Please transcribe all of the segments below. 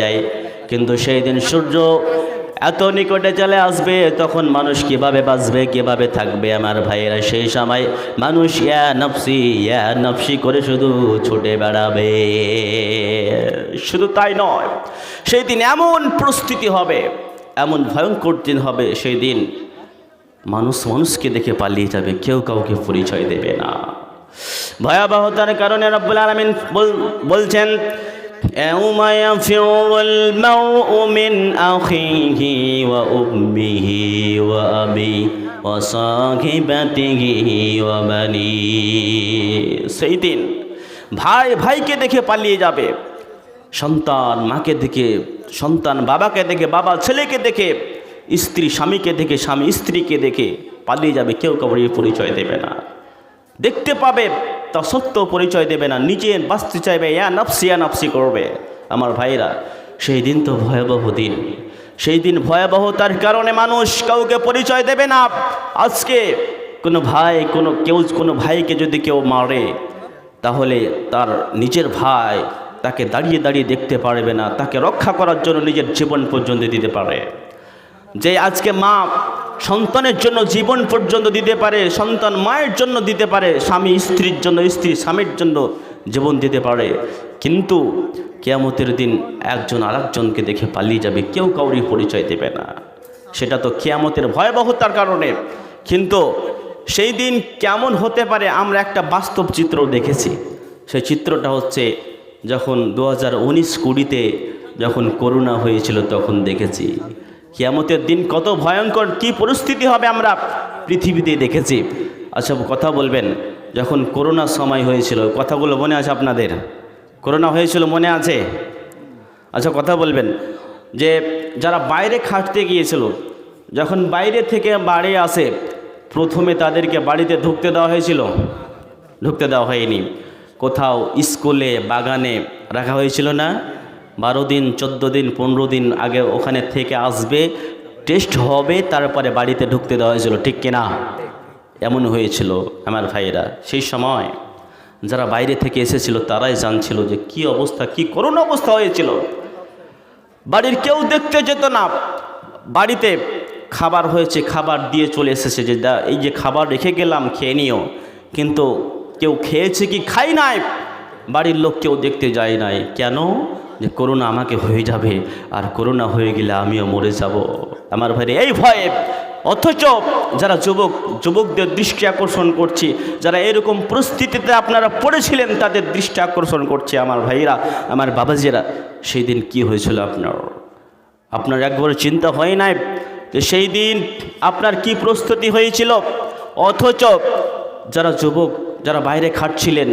যায়। কিন্তু সেই দিন সূর্য এত নিকটে চলে আসবে, তখন মানুষ কীভাবে বাঁচবে, কীভাবে থাকবে আমার ভাইয়েরা? সেই সময় মানুষ, ইয়া নফসি ইয়া নফসি করে শুধু ছুটে বেড়াবে। শুধু তাই নয়, সেই দিন এমন প্রস্তুতি হবে, এমন ভয়ঙ্কর দিন হবে, সেই দিন মানুষ মানুষকে দেখে পালিয়ে যাবে, কেউ কাউকে পরিচয় দেবে না। ভয়াবহতার কারণে রব্বুল আলমিন বলছেন يوم يفر المرء من أخيه وأمه وأبيه وصاحبته وبنيه সেই দিন ভাই ভাইকে দেখে পালিয়ে যাবে সন্তান মাকে দেখে সন্তান বাবাকে দেখে বাবা ছেলেকে দেখে স্ত্রী স্বামীকে দেখে স্বামী স্ত্রীকে দেখে পালিয়ে যাবে কেউ কাউকে পরিচয় দেবে না দেখতে পাবে তা সত্য পরিচয় দেবে না। নিজে বাঁচতে চাইবে, ইয়া নফসি ইয়া নফসি করবে। আমার ভাইরা, সেই দিন তো ভয়াবহ দিন। সেই দিন ভয়াবহতার কারণে মানুষ কাউকে পরিচয় দেবে না। আজকে কোনো ভাই, কোনো কেউ, কোনো ভাইকে যদি কেউ মারে, তাহলে তার নিজের ভাই তাকে দাঁড়িয়ে দাঁড়িয়ে দেখতে পারবে না। তাকে রক্ষা করার জন্য নিজের জীবন পর্যন্ত দিতে পারে। যে আজকে মা সন্তানের জন্য জীবন পর্যন্ত দিতে পারে, সন্তান মায়ের জন্য দিতে পারে, স্বামী স্ত্রীর জন্য, স্ত্রী স্বামীর জন্য জীবন দিতে পারে। কিন্তু কেয়ামতের দিন একজন আরেকজনকে দেখে পালিয়ে যাবে, কেউ কাউরি পরিচয় দেবে না। সেটা তো কেয়ামতের ভয়াবহতার কারণে। কিন্তু সেই দিন কেমন হতে পারে আমরা একটা বাস্তব চিত্র দেখেছি। সেই চিত্রটা হচ্ছে যখন দু হাজার উনিশ কুড়িতে যখন করোনা হয়েছিল তখন দেখেছি। কিয়ামতের দিন কত ভয়ঙ্কর কি পরিস্থিতি হবে আমরা পৃথিবীতে দেখেছি। আচ্ছা কথা বলবেন, যখন করোনা সময় হয়েছিল, কথাগুলো মনে আছে আপনাদের? করোনা হয়েছিল মনে আছে? আচ্ছা কথা বলবেন, যে যারা বাইরে খাটতে গিয়েছিল, যখন বাইরে থেকে বাড়ি আসে, প্রথমে তাদেরকে বাড়িতে ঢুকতে দেওয়া হয়েছিল? ঢুকতে দেওয়া হয়নি। কোথাও স্কুলে, বাগানে রাখা হয়েছিল না? বারো দিন, চোদ্দ দিন, পনেরো দিন আগে ওখানে থেকে আসবে, টেস্ট হবে, তারপরে বাড়িতে ঢুকতে দেওয়া হয়েছিল, ঠিক কিনা? এমন হয়েছিল আমার ভাইয়েরা। সেই সময় যারা বাইরে থেকে এসেছিল, তারাই জানছিল যে কি অবস্থা, কি করুণ অবস্থা হয়েছিল। বাড়ির কেউ দেখতে যেত না। বাড়িতে খাবার হয়েছে, খাবার দিয়ে চলে এসেছে যে এই যে খাবার রেখে গেলাম, খেয়ে নিও। কিন্তু কেউ খেয়েছে কি খাই নাই? বাড়ির লোক কেউ দেখতে যায় নাই। কেন? যে করোনা আমাকে হয়ে যাবে, আর করোনা হয়ে গেলে আমিও মরে যাব। আমার ভাইরে, এই ভয়ে, অথচ যারা যুবক, যুবকদের দৃষ্টি আকর্ষণ করছি, যারা এরকম পরিস্থিতিতে আপনারা পড়েছিলেন, তাদের দৃষ্টি আকর্ষণ করছে আমার ভাইরা আমার বাবাজিরা। সেই দিন কি হয়েছিল আপনার? আপনার একবার চিন্তা হয় নাই যে সেই দিন আপনার কি প্রস্তুতি হয়েছিল? অথচ যারা যুবক, যারা বাইরে খাটছিলেন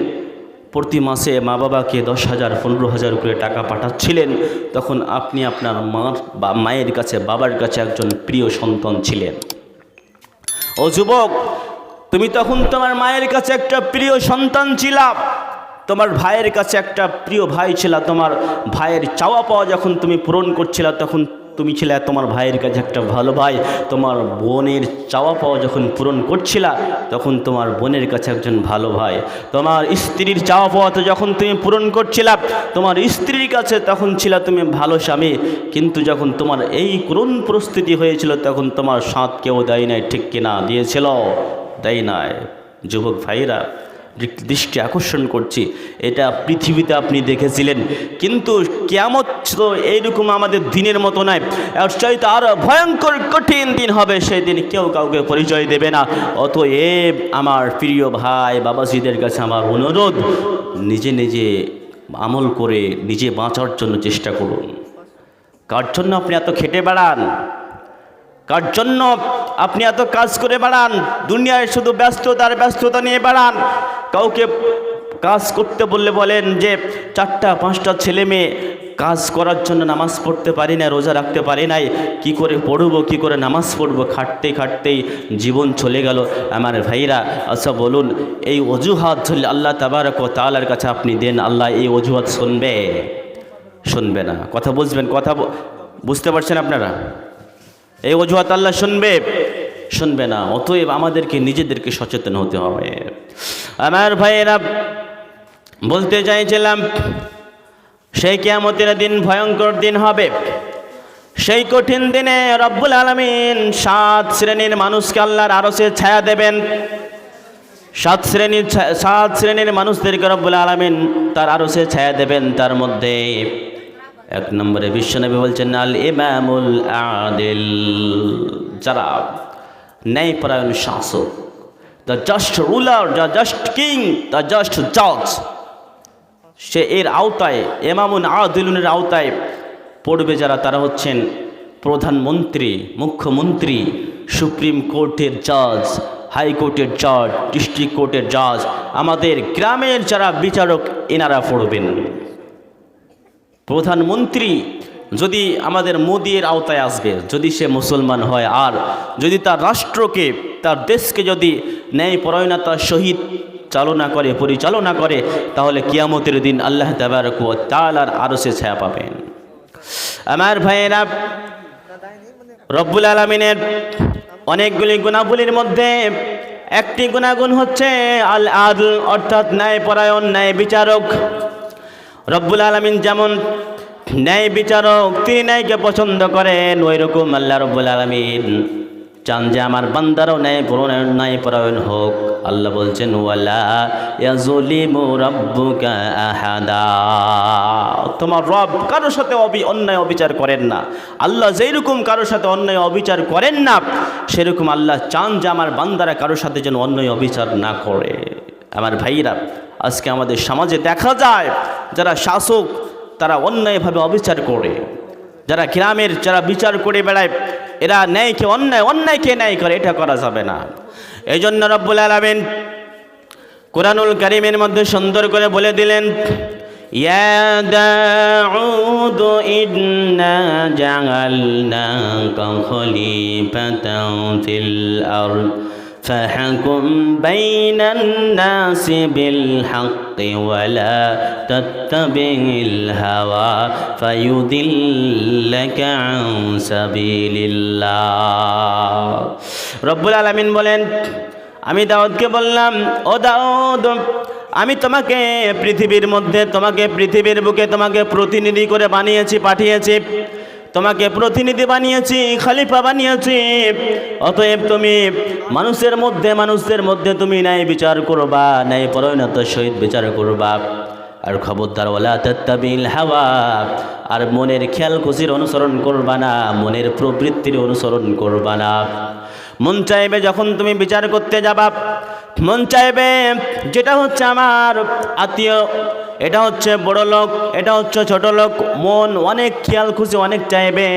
প্রতি মাসে মা বাবাকে দশ হাজার, পনেরো হাজার করে টাকা পাঠাচ্ছিলেন। তখন আপনি আপনার মার বা মায়ের কাছে, বাবার কাছে একজন প্রিয় সন্তান ছিলেন। ও যুবক, তুমি তখন তোমার মায়ের কাছে একটা প্রিয় সন্তান ছিলাম তোমার ভাইয়ের কাছে একটা প্রিয় ভাই ছিল। তোমার ভাইয়ের চাওয়া পাওয়া যখন তুমি পূরণ করছিলা, তখন তুমি ছিলে, তোমার ভাইয়ের কাছে একটা ভালো ভাই, তোমার বোনের চাওয়া পাওয়া যখন পূরণ করছিলা, তখন তোমার বোনের কাছে একজন ভালো ভাই। তোমার স্ত্রীর চাওয়া পাওয়া তো যখন তুমি পূরণ করছিলা, তোমার স্ত্রীর কাছে তখন ছিল তুমি ভালো স্বামী। কিন্তু যখন তোমার এই করুণ পরিস্থিতি হয়েছিল, তখন তোমার সাঁত কেউ দেয় নাই, ঠিক কিনা? দিয়েছিল? দেয় নাই। যুবক ভাইরা দৃষ্টি আকর্ষণ করছি। এটা পৃথিবীতে আপনি দেখেছিলেন। কিন্তু কেমত তো এইরকম আমাদের দিনের মতো নয়। চাইতে আরও ভয়ঙ্কর কঠিন দিন হবে সেই দিন কেউ কাউকে পরিচয় দেবে না। অতএব আমার প্রিয় ভাই, বাবাজিদের কাছে আমার অনুরোধ, নিজে নিজে আমল করে নিজে বাঁচার জন্য চেষ্টা করুন। কার জন্য আপনি এত খেটে বেড়ান? কার জন্য আপনি এত কাজ করে বেড়ান? দুনিয়ায় শুধু ব্যস্ততার ব্যস্ততা নিয়ে বেড়ান। কাউকে কাজ করতে বললে বলেন যে চারটা, পাঁচটা ছেলে মেয়ে কাজ করার জন্য নামাজ পড়তে পারি না, রোজা রাখতে পারি নাই, কি করে পড়ব, কি করে নামাজ পড়ব? খাটতে খাটতেই জীবন চলে গেল। আমার ভাইরা আচ্ছা বলুন, এই অজুহাত ধরলে আল্লাহ তাবারক তালার কাছে আপনি দেন, আল্লাহ এই অজুহাত শুনবে? শুনবে না। কথা বুঝবেন, কথা বুঝতে পারছেন আপনারা? এই অজুহাত আল্লাহ শুনবে? শুনবে না, অতএব আমাদেরকে নিজেদেরকে সচেতন হতে হবে। আমার ভাইয়েরা, বলতে চাইছিলাম, সেই কেয়ামতের দিন ভয়ঙ্কর দিন হবে। সেই কঠিন দিনে রব্বুল আলমিন সাত শ্রেণির মানুষকে আল্লাহর আরও সে ছায়া দেবেন। সাত শ্রেণির সাত শ্রেণির মানুষদেরকে রব্বুল আলমিন তার আরও সে ছায়া দেবেন তার মধ্যে। এক নম্বরে বিশ্বনবী বলছেন আল ইমামুল আদিল, যারা ন্যায়পরায়ণ শাসক। The just ruler the just king the just জাজ সে এর আওতায় এমামুন আদিলুনের আওতায় পড়বে যারা, তারা হচ্ছেন প্রধানমন্ত্রী, মুখ্যমন্ত্রী, সুপ্রিম কোর্টের জাজ হাইকোর্টের জাজ ডিস্ট্রিক্ট কোর্টের জাজ আমাদের গ্রামের যারা বিচারক, এনারা পড়বেন। প্রধানমন্ত্রী যদি আমাদের মোদির আওতায় আসবে, যদি সে মুসলমান হয়, আর যদি তার রাষ্ট্রকে, তার দেশকে যদি ন্যায় পরায়ণতার সহিত চালনা করে, পরিচালনা করে, তাহলে কিয়ামতের দিন আল্লাহ তাবারক তালার আরও সে ছায়া পাবেন। আমার ভাইয়েরা, রব্বুল আলমিনের অনেকগুলি গুণাবলীর মধ্যে একটি গুণাগুণ হচ্ছে আল আদল অর্থাৎ ন্যায় পরায়ণ ন্যায় বিচারক রব্বুল আলমিন যেমন ন্যায় বিচারক, তিনি ন্যায়কে পছন্দ করেন ওই রকম আল্লাহ রব্বুল আলমিন চান যে আমার বান্দারও ন্যায় পরায়ণ ন্যায় পরায়ণ হোক। আল্লাহ বলছেন তোমার রব কারোর সাথে অন্যায় অবিচার করেন না। আল্লাহ যেই রকম কারোর সাথে অন্যায় অবিচার করেন না, সেরকম আল্লাহ চান যে আমার বান্দারা কারোর সাথে যেন অন্যায় অবিচার না করে। আমার ভাইরা, আজকে আমাদের সমাজে দেখা যায়, যারা শাসক তারা অন্যায়ভাবে অবিচার করে যারা গ্রামের যারা বিচার করে বেড়ায় এরা ন্যায়কে অন্যায় অন্যায়কে ন্যায় করে এটা করা যাবে না এই জন্য রব্বুল আলমিন কোরআনুল করিমের মধ্যে সুন্দর করে বলে দিলেন يا داود إنا جعلناك خليفة في الأرض فحكم بين الناس بالحق ولا تتبع الهوى فيضلك عن سبيل الله رب العالمين বলেন আমি দাউদকে বললাম ও দাউদ আমি তোমাকে পৃথিবীর মধ্যে তোমাকে পৃথিবীর বুকে তোমাকে প্রতিনিধি করে বানিয়েছি পাঠিয়েছি তোমাকে প্রতিনিধি বানিয়েছি, খালিফা বানিয়েছি। অতএব তুমি মানুষের মধ্যে, মানুষদের মধ্যে তুমি ন্যায় বিচার করবা, ন্যায় পরায়ণতার সহিত বিচার করবা। আর খবরদার ওলা হাওয়া। আর মনের খেয়াল খুশির অনুসরণ করবা না, মনের প্রবৃত্তির অনুসরণ করবা না। মন চাইবে যখন তুমি বিচার করতে যাবা, মন চাইবে যেটা হচ্ছে আমার আত্মীয় এটা হচ্ছে বড় লোক, এটা হচ্ছে ছোট লোক। মন অনেক খেয়াল, খুশি অনেক চাইবে।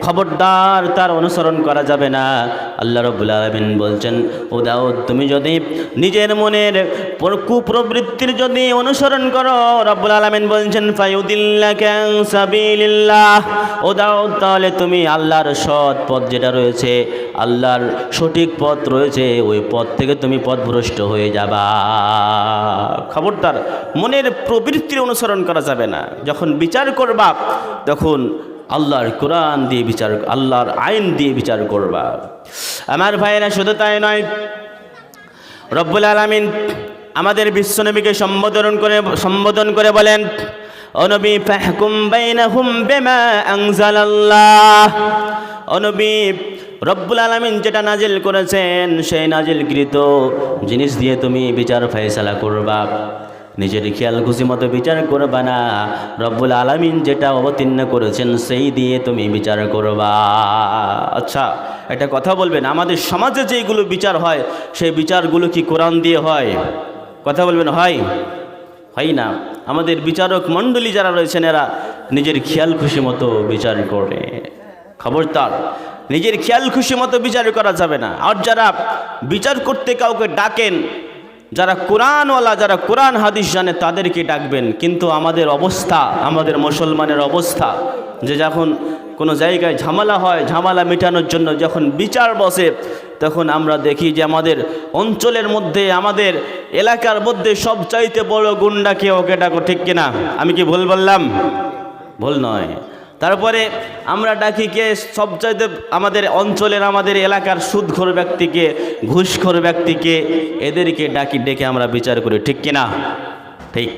খবরদার, তার অনুসরণ করা যাবে না। আল্লাহ রবুল আলমিন বলছেন, ও দাউদ, তুমি যদি নিজের মনের কুপ্রবৃত্তির যদি অনুসরণ করো, রব্বুল আলমিন বলছেন ও দাউদ তাহলে তুমি আল্লাহর সৎ পথ যেটা রয়েছে, আল্লাহর সঠিক পথ রয়েছে, ওই পথ থেকে তুমি পথভ্রষ্ট হয়ে যাবা। খবরদার, মনের প্রবৃত্তির অনুসরণ করা যাবে না। যখন বিচার করবা, তখন আল্লাহর কোরআন দিয়ে বিচার, আল্লাহর আইন দিয়ে বিচার করবা। আমার ভাইয়েরা, শুধু তাই নয়, রব্বুল আলমিন আমাদের বিশ্বনবীকে সম্বোধন করে সম্বোধন করে বলেন অনবী অনবী রব্বুল যেটা নাজিল করেছেন, সেই নাজিলকৃত জিনিস দিয়ে তুমি বিচার করবা। মতো বিচার না। রব্বুল আলমিন যেটা অবতীর্ণ করেছেন, সেই দিয়ে তুমি বিচার করবা। আচ্ছা একটা কথা বলবেন, আমাদের সমাজে যেগুলো বিচার হয়, সেই বিচারগুলো কি কোরআন দিয়ে হয়? কথা বলবেন, হয় হয় না। আমাদের বিচারক মণ্ডলী যারা রয়েছেন, এরা নিজের খেয়াল খুশি মতো বিচার করে। খবরদার, নিজের খেয়াল খুশি মতো বিচার করা যাবে না। আর যারা বিচার করতে কাউকে ডাকেন, যারা কোরআনওয়ালা, যারা কোরআন হাদিস জানে, তাদেরকে ডাকবেন। কিন্তু আমাদের অবস্থা, আমাদের মুসলমানের অবস্থা, যে যখন কোনো জায়গায় ঝামেলা হয়, ঝামেলা মেটানোর জন্য যখন বিচার বসে, তখন আমরা দেখি যে আমাদের অঞ্চলের মধ্যে, আমাদের এলাকার মধ্যে সবচাইতে বড় গুন্ডাকে ওকে ডাকো, ঠিক কিনা? আমি কি ভুল বললাম? ভুল নয়। তারপরে আমরা ডাকি কে সবচাইতে আমাদের অঞ্চলের, আমাদের এলাকার সুদখোর ব্যক্তিকে, ঘুষখোর ব্যক্তিকে, এদেরকে ডাকি, ডেকে আমরা বিচার করি, ঠিক কিনা? ঠিক।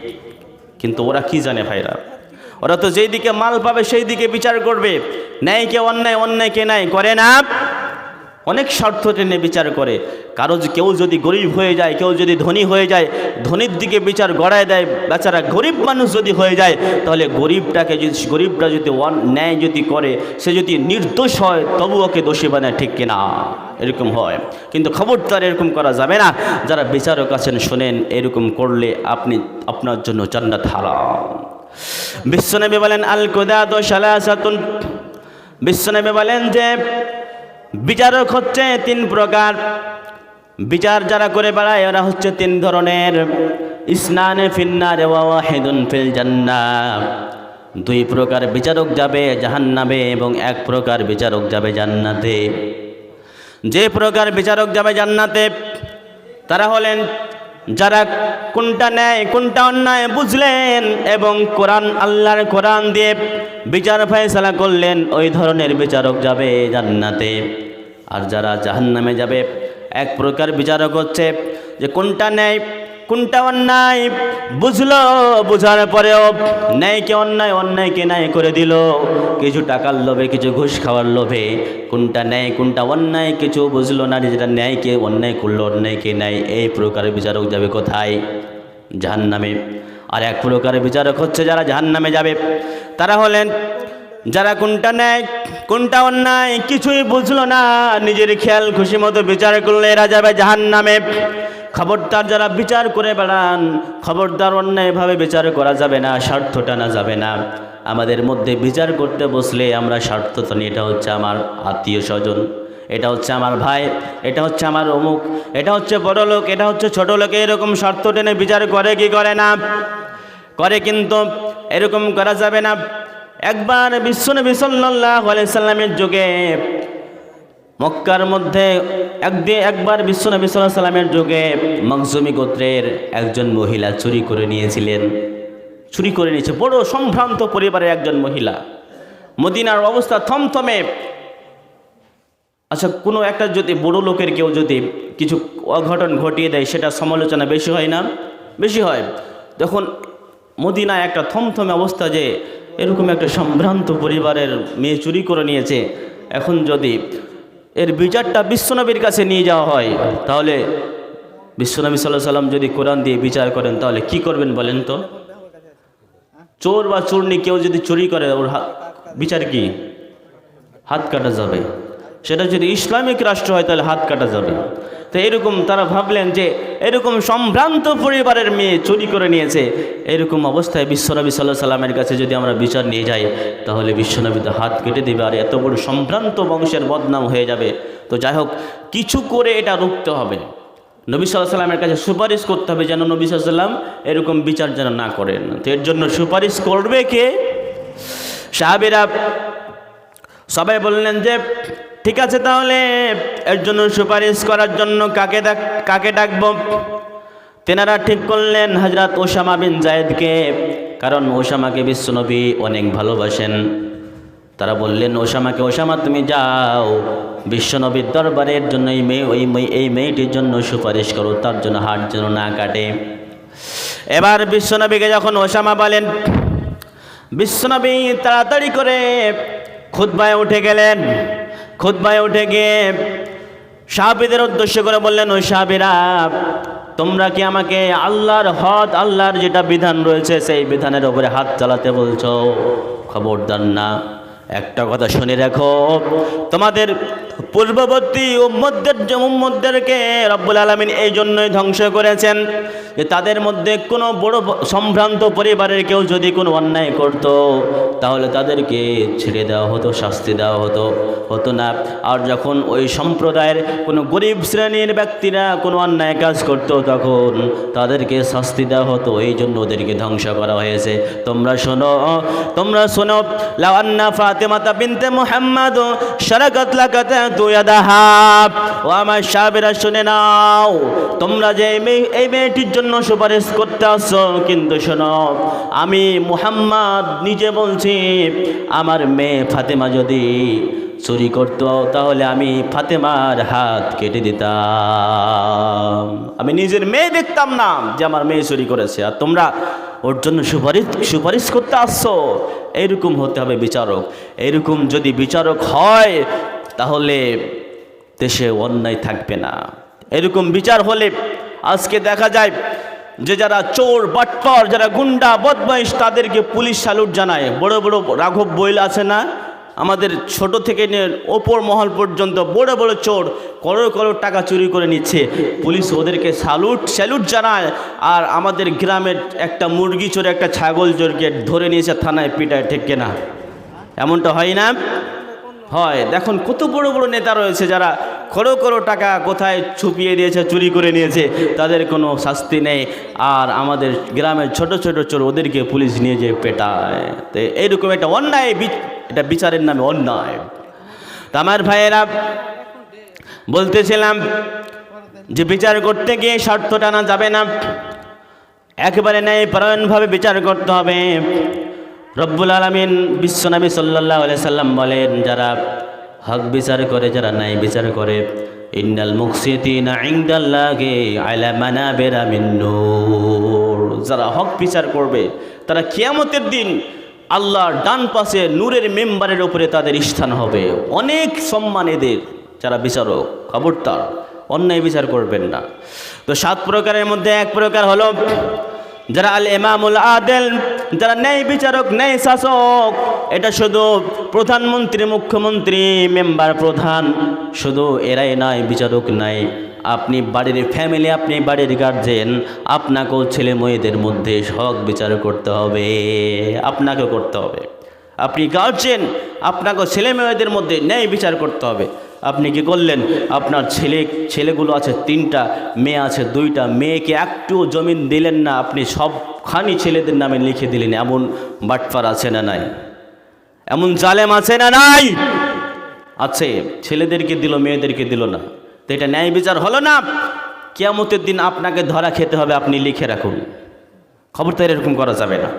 কিন্তু ওরা কি জানে ভাইরা? ওরা তো যেই দিকে মাল পাবে, সেই দিকে বিচার করবে। ন্যায় ন্যায়কে অন্যায় অন্যায়কে ন্যায় করে না। অনেক স্বার্থ টেনে বিচার করে। কারও কেউ যদি গরিব হয়ে যায়, কেউ যদি ধনী হয়ে যায়, ধনীর দিকে বিচার গড়ায় দেয়, বেচারা গরিব মানুষ যদি হয়ে যায়, তাহলে গরিবটাকে যদি গরিবটা যদি ন্যায় যদি করে, সে যদি নির্দোষ হয়, তবু ওকে দোষী বানায়, ঠিক কিনা? এরকম হয়। কিন্তু খবরদার এরকম করা যাবে না। যারা বিচারক আছেন, শোনেন, এরকম করলে আপনি, আপনার জন্য জান্নাত হারাম। বিশ্বনবী বলেন আল কুদাত সালাসাতুন। বিশ্বনবী বলেন যে, বিচারক হচ্ছে তিন প্রকার। বিচার যারা করে বেড়ায়, ওরা হচ্ছে তিন ধরনের। ইসনানে ফিন্নারে ওয়াহিদুন ফিল জান্নাহ। দুই প্রকার বিচারক যাবে জাহান্নামে এবং এক প্রকার বিচারক যাবে জান্নাতে। যে প্রকার বিচারক যাবে জান্নাতে, তারা হলেন যারা কোনটা নেয়, কোনটা অন্যায় বুঝলেন এবং কোরআন আল্লাহর কোরআন দিয়ে বিচার ফেসলা করলেন, ওই ধরনের বিচারক যাবে জান্নাতে। আর যারা জাহান্নামে যাবে, এক প্রকার বিচারক হচ্ছে যে কোনটা ন্যায় কোনটা অন্যায়? বুঝলো, বুঝার পরেও ন্যায়কে অন্যায়, অন্যায়কে ন্যায় করে দিল। কিছু টাকার লোভে, কিছু ঘুষ খাওয়ার লোভে কোনটা ন্যায়, কোনটা অন্যায় কিছু বুঝলো না যেটা ন্যায়কে অন্যায় করল অন্যায় অন্যায়কে ন্যায়। এই প্রকারের বিচারক যাবে কোথায়? জাহান্নামে। আর এক প্রকারের বিচারক হচ্ছে যারা জাহান্নামে যাবে। তারা হলেন, যারা কোনটা ন্যায়, কোনটা অন্যায় কিছুই বুঝলো না, নিজের খেয়াল, খুশি মতো বিচার করলে এরা যাবে জাহান নামে খবরদার যারা বিচার করে বেড়ান, খবরদার অন্যায়ভাবে বিচার করা যাবে না, স্বার্থ টানা যাবে না। আমাদের মধ্যে বিচার করতে বসলে আমরা স্বার্থ টানি, এটা হচ্ছে আমার আত্মীয় স্বজন, এটা হচ্ছে আমার ভাই, এটা হচ্ছে আমার অমুক, এটা হচ্ছে বড় লোক, এটা হচ্ছে ছোট লোক, এরকম স্বার্থ টেনে বিচার করে কি করে না? করে কিন্তু এরকম করা যাবে না। একবার বিশ্বনবী সাল্লাল্লাহু আলাইহি সাল্লামের যুগে মক্কার মধ্যে একদিন একবার বিশ্বনবী সাল্লাল্লাহু সাল্লামের যুগে মখজুমি গোত্রের একজন মহিলা চুরি করে নিয়েছিলেন। চুরি করে নিয়েছে। বড় সম্ভ্রান্ত পরিবারের একজন মহিলা। মদিনার অবস্থা থমথমে। আচ্ছা কোনো একটা যদি বড় লোকের কেউ যদি কিছু অঘটন ঘটিয়ে দেয়, সেটা সমালোচনা বেশি হয় না? বেশি হয়। তখন মদিনায় একটা থমথমে অবস্থা যে এরকম একটা সম্ভ্রান্ত পরিবারের মেয়ে চুরি করে নিয়েছে, এখন যদি এর বিচারটা বিশ্বনবীর কাছে নিয়ে যাওয়া হয়। তাহলে বিশ্বনবী সাল্লাহ সাল্লাম যদি কোরআন দিয়ে বিচার করেন, তাহলে কি করবেন বলেন তো? চোর বা চূর্ণি কেউ যদি চুরি করে, ওর বিচার কি? হাত কাটা যাবে। সেটা যদি ইসলামিক রাষ্ট্র হয়, তাহলে হাত কাটা যাবে। তো এরকম তারা ভাবলেন যে এরকম সম্ভ্রান্ত পরিবারের মেয়ে চুরি করে নিয়েছে। এরকম অবস্থায় বিশ্বনবী সাল্লাহ সাল্লামের কাছে যদি আমরা বিচার নিয়ে যাই, তাহলে বিশ্বনবী তো হাত কেটে দেবে আর এত বড় সম্ভ্রান্ত বংশের বদনাম হয়ে যাবে। তো যাই হোক, কিছু করে এটা রুখতে হবে। নবী সাল্লাহ সাল্লামের কাছে সুপারিশ করতে হবে যেন নবী সাল্লাম এরকম বিচার যেন না করেন। তো এর জন্য সুপারিশ করবে কে? সাহাবিরা সবাই বললেন যে ঠিক আছে তাহলে, এর জন্য সুপারিশ করার জন্য কাকে ডাক, কাকে ডাকব? তেনারা ঠিক করলেন হজরত ওসামা বিন জায়েদকে, কারণ ওসামাকে বিশ্বনবী অনেক ভালোবাসেন। তারা বললেন, ওসামাকে, ওসামা, তুমি যাও। বিশ্বনবীর দরবারের জন্য এই মেয়ে, ওই মেয়ে, এই মেয়েটির জন্য সুপারিশ করো, তার জন্য হাট যেন না কাটে। এবার বিশ্বনবীকে যখন ওসামা বলেন, বিশ্বনবী তাড়াতাড়ি করে খুদ্বায় উঠে গেলেন। খুদ্বায় উঠে গিয়ে সাহাবিদের উদ্দেশ্য করে বললেন, ওই সাহাবিরা, তোমরা কি আমাকে আল্লাহর হদ, আল্লাহর যেটা বিধান রয়েছে, সেই বিধানের উপরে হাত চালাতে বলছো? খবরদার না। একটা কথা শুনে রাখো। তোমাদের পূর্ববর্তী উম্মদের উম্মদেরকে রব্বুল আলমিন এই জন্যই ধ্বংস করেছেন যে তাদের মধ্যে কোনো বড় সম্ভ্রান্ত পরিবারের কেউ যদি কোনো অন্যায় করত, তাহলে তাদেরকে ছেড়ে দেওয়া হতো, শাস্তি দেওয়া হতো হতো না। আর যখন ওই সম্প্রদায়ের কোনো গরিব শ্রেণির ব্যক্তিরা কোনো অন্যায় কাজ করতো, তখন তাদেরকে শাস্তি দেওয়া হতো। এই জন্য ওদেরকে ধ্বংস করা হয়েছে। তোমরা শোনো তোমরা শোনো লাওয়ান্না ফাতেমাতা বিনতে মুহাম্মদ, শারাকাত লাকাত তুয়াদাহা ও আমার সাহেবেরা, শুনে নাও, তোমরা যে এই মেয়েটির জন্য সুপারিশ করতে আসছো, কিন্তু শোনো, আমি মুহাম্মদ নিজে বলছি, আমার মেয়ে ফাতেমা যদি চুরি করতো, তাহলে আমি ফাতেমার হাত কেটে দিতাম। আমি নিজের মেয়ে দেখতাম না যে আমার মেয়ে চুরি করেছে। আর তোমরা ওর জন্য সুপারিশ সুপারিশ করতে আসছো। এইরকম হতে হবে বিচারক। এইরকম যদি বিচারক হয়, তাহলে দেশে অন্যায় থাকবে না। এরকম বিচার হলে আজকে দেখা যায় যে যারা চোর, বাটপার, যারা গুন্ডা, বদমাইশ, তাদেরকে পুলিশ স্যালুট জানায়। বড় বড় রাঘব বইল আছে না? আমাদের ছোট থেকে নিয়ে ওপর মহল পর্যন্ত বড় বড় চোর করোড় করোড় টাকা চুরি করে নিচ্ছে। পুলিশ ওদেরকে স্যালুট স্যালুট জানায় আর আমাদের গ্রামের একটা মুরগি চোর, একটা ছাগল চোরকে ধরে নিয়েছে থানায় পিটায়, ঠিক কেনা? এমনটা হয় না? হয়। দেখুন, কত বড় বড় নেতা রয়েছে যারা করো করো টাকা কোথায় ছুপিয়ে দিয়েছে, চুরি করে নিয়েছে, তাদের কোনো শাস্তি নেই। আর আমাদের গ্রামের ছোট ছোট চোর ওদেরকে পুলিশ নিয়ে যেয়ে পেটায়। তো এইরকম একটা অন্যায় এটা বিচারের নামে অন্যায়। তা আমার ভাইয়েরা, বলতেছিলাম যে বিচার করতে গিয়ে স্বার্থ টানা যাবে না। একেবারে ন্যায় পরায়ণভাবে বিচার করতে হবে। রব্বুল আলমিন বিশ্বনবী সাল্লাহ সাল্লাম বলেন, যারা হক বিচার করে, যারা ন্যায় বিচার করে, ইন্নাল মুকসিতিনা ইনদাল্লাহি আলা মানাবিরা মিন নূর। যারা হক বিচার করবে, তারা কিয়ামতের দিন আল্লাহর ডান পাশে নূরের মেম্বারের উপরে তাদের স্থান হবে। অনেক সম্মান এদের, যারা বিচারক, খবরদার, অন্যায় বিচার করবেন না। তো সাত প্রকারের মধ্যে এক প্রকার হলো, যারা আল ইমামুল আদেল যারা ন্যায় বিচারক ন্যায় শাসক, এটা শুধু প্রধানমন্ত্রী, মুখ্যমন্ত্রী, মেম্বার প্রধান, শুধু এরাই নয়, বিচারক নাই। আপনি বাড়ির ফ্যামিলি আপনি বাড়ির গার্জেন আপনাকেও ছেলে মেয়েদের মধ্যে হক বিচার করতে হবে আপনাকে করতে হবে। আপনি গার্জেন আপনাকেও ছেলে মেয়েদের মধ্যে ন্যায় বিচার করতে হবে। আপনি কি করলেন? আপনার ছেলে, ছেলেগুলো আছে, তিনটা, মেয়ে আছে, দুইটা। মেয়েকে একটুও জমিন দিলেন না, আপনি সবখানি ছেলেদের নামে লিখে দিলেন, এমন বাটফার আছে না নাই? এমন জালেম আছে না নাই? আছে, ছেলেদেরকে দিল, মেয়েদেরকে দিল না। তো এটা ন্যায় বিচার হলো না? কেয়ামতের দিন আপনাকে ধরা খেতে হবে, আপনি লিখে রাখুন। খবরদার এরকম করা যাবে না।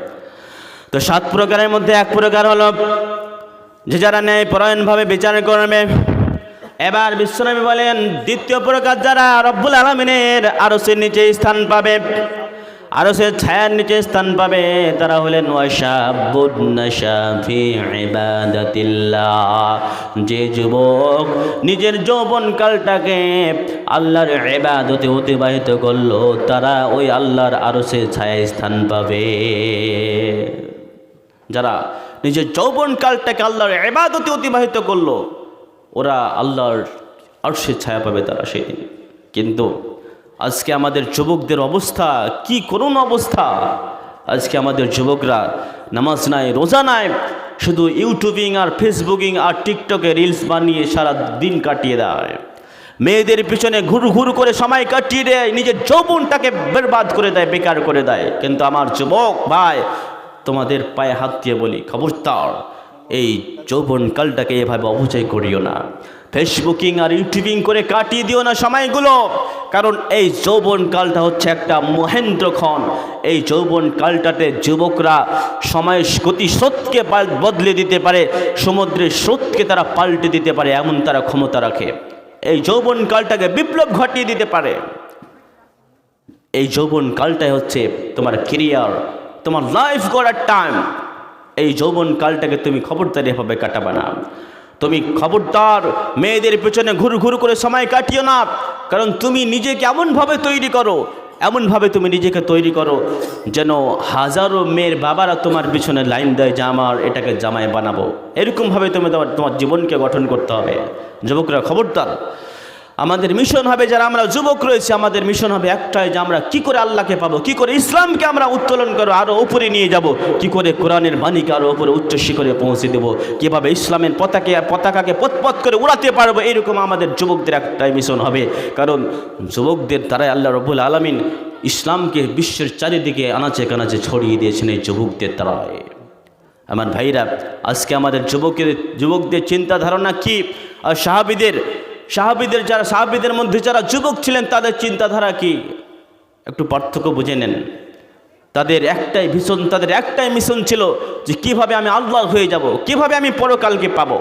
তো সাত প্রকারের মধ্যে এক প্রকার হলো, যে যারা ন্যায় পরায়ণভাবে বিচার করবে এবার বিশ্বনবী বলেন, দ্বিতীয় প্রকার যারা রব্বুল আলমিনের আরও সে নিচে স্থান পাবে আরও সে ছায়ার নিচে স্থান পাবে, তারা হলেন যে যুবক নিজের যৌবন কালটাকে আল্লাহর এবাদতে অতিবাহিত করল, তারা ওই আল্লাহর আরও সে ছায়া স্থান পাবে। যারা নিজের যৌবন কালটাকে আল্লাহর এবাদতে অতিবাহিত করল ওরা আল্লাহর আরশের ছায়া পাবে তারা সেই সেদিন কিন্তু আজকে আমাদের যুবকদের অবস্থা কি করুণ অবস্থা? আজকে আমাদের যুবকরা নামাজ নাই, রোজা নাই, শুধু ইউটিউবিং আর ফেসবুকিং আর টিকটকে রিলস বানিয়ে সারা দিন কাটিয়ে দেয়। মেয়েদের পিছনে ঘুর ঘুর করে সময় কাটিয়ে দেয়, নিজের যৌবনটাকে বরবাদ করে দেয়, বেকার করে দেয়। কিন্তু আমার যুবক ভাই, তোমাদের পায়ে হাত দিয়ে বলি, খবরদার এই যৌবন কালটাকে এভাবে অপচয় করিও না। ফেসবুকিং আর ইউটিউবিং করে কাটিয়ে দিও না সময়গুলো। কারণ এই যৌবন কালটা হচ্ছে একটা মহেন্দ্রক্ষণ এই যৌবন কালটাতে যুবকরা সময়ের গতি স্রোতকে পাল- বদলে দিতে পারে, সমুদ্রের স্রোতকে তারা পাল্টে দিতে পারে, এমন তারা ক্ষমতা রাখে। এই যৌবন কালটাকে বিপ্লব ঘটিয়ে দিতে পারে। এই যৌবন কালটাই হচ্ছে তোমার কেরিয়ার তোমার লাইফ গড়ার টাইম এই যৌবন কালটাকে তুমি খবরদারি ভাবে কাটাবে না। তুমি খবরদার, মেয়েদের পেছনে ঘুর ঘুর করে সময় কাটিও না। কারণ তুমি নিজেকে এমনভাবে তৈরি করো, এমনভাবে তুমি নিজেকে তৈরি করো যেন হাজারো মেয়ের বাবারা তোমার পিছনে লাইন দেয় যে আমার এটাকে জামায় বানাবো। এরকমভাবে তুমি তোমার তোমার জীবনকে গঠন করতে হবে। যুবকরা খবরদার আমাদের মিশন হবে যারা আমরা যুবক রয়েছে, আমাদের মিশন হবে একটাই যে আমরা কি করে আল্লাহকে পাবো, কি করে ইসলামকে আমরা উত্তোলন করো আরও উপরে নিয়ে যাব, কি করে কোরআনের বাণীকে আরও উপরে উচ্চ শিখরে পৌঁছে দেব, কীভাবে ইসলামের পতাকে, পতাকাকে পথপথ করে উড়াতে পারব, এরকম আমাদের যুবকদের একটাই মিশন হবে। কারণ যুবকদের দ্বারাই আল্লাহ রবুল আলমিন ইসলামকে বিশ্বের চারিদিকে আনাচে কানাচে ছড়িয়ে দিয়েছেন এই যুবকদের দ্বারায় আমার ভাইরা, আজকে আমাদের যুবকের, যুবকদের চিন্তা ধারণা কি? আর সাহাবিদের সাহাবিদের যারা, সাহাবিদের মধ্যে যারা যুবক ছিলেন, তাদের চিন্তাধারা কি? একটু পার্থক্য বুঝে নেন। তাদের একটাই ভীষণ, তাদের একটাই মিশন ছিল যে কীভাবে আমি আল্লাহ হয়ে যাব, কীভাবে আমি পরকালকে পাবো,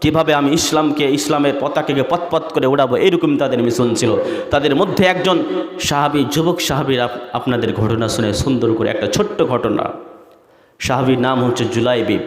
কীভাবে আমি ইসলামকে, ইসলামের পতাকাকে পথপথ করে উড়াবো, এরকম তাদের মিশন ছিল। তাদের মধ্যে একজন সাহাবি, যুবক সাহাবির আপনাদের ঘটনা শুনে সুন্দর করে একটা ছোট্ট ঘটনা। সাহাবির নাম হচ্ছে জুলাইবিব